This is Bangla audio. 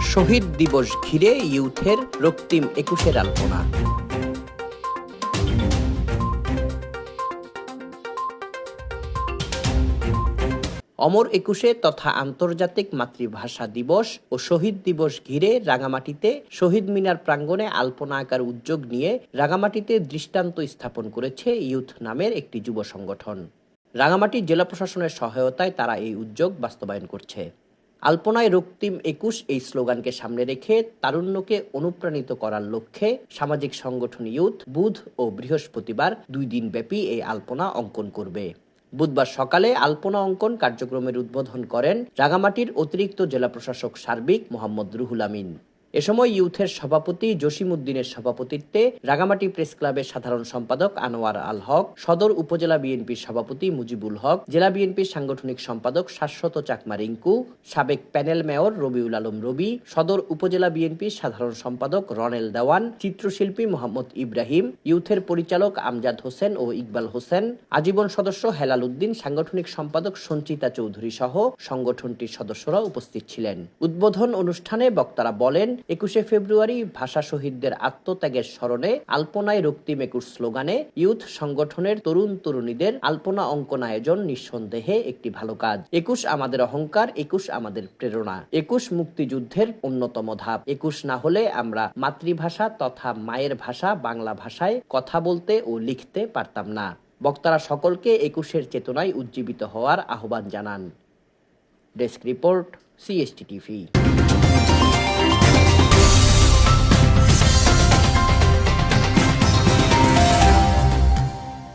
শহীদ দিবস ঘিরে ইউথের রক্তিম একুশের আলপনা। অমর একুশে তথা আন্তর্জাতিক মাতৃভাষা দিবস ও শহীদ দিবস ঘিরে রাঙামাটিতে শহীদ মিনার প্রাঙ্গণে আলপনা আঁকার উদ্যোগ নিয়ে রাঙামাটিতে দৃষ্টান্ত স্থাপন করেছে ইউথ নামের একটি যুব সংগঠন। রাঙামাটি জেলা প্রশাসনের সহায়তায় তারা এই উদ্যোগ বাস্তবায়ন করছে। আলপনায় রক্তিম একুশ এই স্লোগানকে সামনে রেখে তারুণ্যকে অনুপ্রাণিত করার লক্ষ্যে সামাজিক সংগঠন ইউথ বুধ ও বৃহস্পতিবার দুই দিন ব্যাপী এই আলপনা অঙ্কন করবে। বুধবার সকালে আলপনা অঙ্কন কার্যক্রমের উদ্বোধন করেন রাঙামাটির অতিরিক্ত জেলা প্রশাসক সার্বিক মোহাম্মদ রুহুল আমিন। এ সময় ইউথের সভাপতি জসিম উদ্দিনের সভাপতিত্বে রাগামাটি প্রেস ক্লাবের সাধারণ সম্পাদক আনোয়ার আল হক, সদর উপজেলা বিএনপির সভাপতি মুজিবুল হক, জেলা বিএনপির সাংগঠনিক সম্পাদক শাশ্বত চাকমা রিঙ্কু, সাবেক প্যানেল মেয়র রবিউল আলম রবি, সদর উপজেলা বিএনপির সাধারণ সম্পাদক রনেল দেওয়ান, চিত্রশিল্পী মোহাম্মদ ইব্রাহিম, ইউথের পরিচালক আমজাদ হোসেন ও ইকবাল হোসেন, আজীবন সদস্য হেলাল উদ্দিন, সাংগঠনিক সম্পাদক সঞ্চিতা চৌধুরী সহ সংগঠনটির সদস্যরা উপস্থিত ছিলেন। উদ্বোধন অনুষ্ঠানে বক্তারা বলেন একুশে ফেব্রুয়ারি ভাষা শহীদদের আত্মত্যাগের স্মরণে আলপনায় রক্তিম একুশ স্লোগানে ইউথ সংগঠনের তরুণ তরুণীদের আলপনা অঙ্কন আয়োজন নিঃসন্দেহে একটি ভালো কাজ। একুশ আমাদের অহংকার, একুশ আমাদের প্রেরণা। একুশ মুক্তিযুদ্ধের অন্যতম ধাপ। একুশ না হলে আমরা মাতৃভাষা তথা মায়ের ভাষা বাংলা ভাষায় কথা বলতে ও লিখতে পারতাম না। বক্তারা সকলকে একুশের চেতনায় উজ্জীবিত হওয়ার আহ্বান জানান। Desk report CST TV